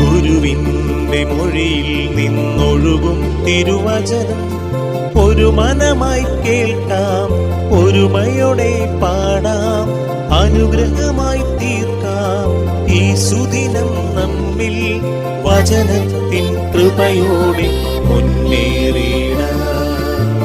ഗുരുവിന്റെ മൊഴിയിൽ നിന്നൊഴുകും തിരുവചനം. ഒരു മനമായി കേൾക്കാം ഒരുമയോടെ പാടാം അനുഗ്രഹമായി തീർക്കാം. ഈ സുദിനം നമ്മിൽ വചനത്തിൻ കൃപയോടെ മുന്നേറിയിടാം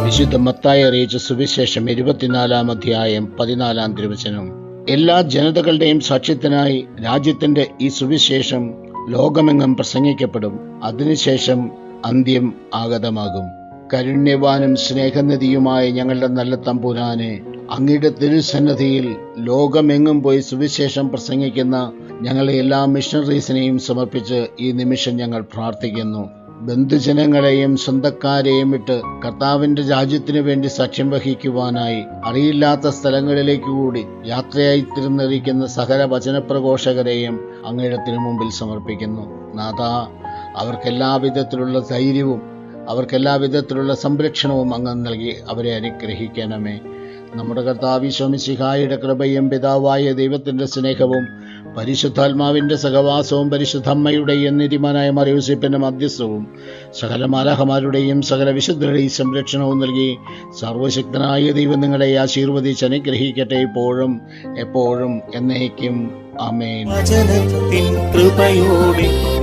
വിശുദ്ധ മത്തായി അറിയിച്ച സുവിശേഷം ഇരുപത്തിനാലാം അധ്യായം പതിനാലാം തിരുവചനം. എല്ലാ ജനതകളുടെയും സാക്ഷ്യത്തിനായി രാജ്യത്തിന്റെ ഈ സുവിശേഷം ലോകമെങ്ങും പ്രസംഗിക്കപ്പെടും. അതിനുശേഷം അന്ത്യം ആഗതമാകും. കരുണ്യവാനും സ്നേഹനിധിയുമായ ഞങ്ങളുടെ നല്ല തമ്പുരാനെ അങ്ങയുടെ തിരുസന്നിധിയിൽ ലോകമെങ്ങും പോയി സുവിശേഷം പ്രസംഗിക്കുന്ന ഞങ്ങളെ എല്ലാ മിഷണറീസിനെയും സമർപ്പിച്ച് ഈ നിമിഷം ഞങ്ങൾ പ്രാർത്ഥിക്കുന്നു. ബന്ധുജനങ്ങളെയും സ്വന്തക്കാരെയും വിട്ട് കർത്താവിന്റെ രാജ്യത്തിനു വേണ്ടി സാക്ഷ്യം വഹിക്കുവാനായി അറിയില്ലാത്ത സ്ഥലങ്ങളിലേക്ക് കൂടി യാത്രയായി തിരുന്നിരിക്കുന്ന സകല വചനപ്രഘോഷകരെയും അങ്ങയുടെ തിരുമുമ്പിൽ സമർപ്പിക്കുന്നു. നാഥ അവർക്കെല്ലാ വിധത്തിലുള്ള ധൈര്യവും അവർക്കെല്ലാ വിധത്തിലുള്ള സംരക്ഷണവും അങ്ങ് നൽകി അവരെ അനുഗ്രഹിക്കണമേ. നമ്മുടെ കർത്താവ് ശോമിശിഹായുടെ കൃപയും പിതാവായ ദൈവത്തിന്റെ സ്നേഹവും പരിശുദ്ധാത്മാവിന്റെ സഹവാസവും പരിശുദ്ധമ്മയുടെയും നിരിമാനായ മറിയൂസിപ്പിന്റെ മധ്യസ്ഥവും സകല മാലാഹമാരുടെയും സകല വിശുദ്ധരുടെയും സംരക്ഷണവും നൽകി സർവശക്തനായ ദൈവം നിങ്ങളെ ആശീർവദിച്ച് അനുഗ്രഹിക്കട്ടെ ഇപ്പോഴും എപ്പോഴും എന്നേക്കും. വചനത്തിൻ കൃപയോടെ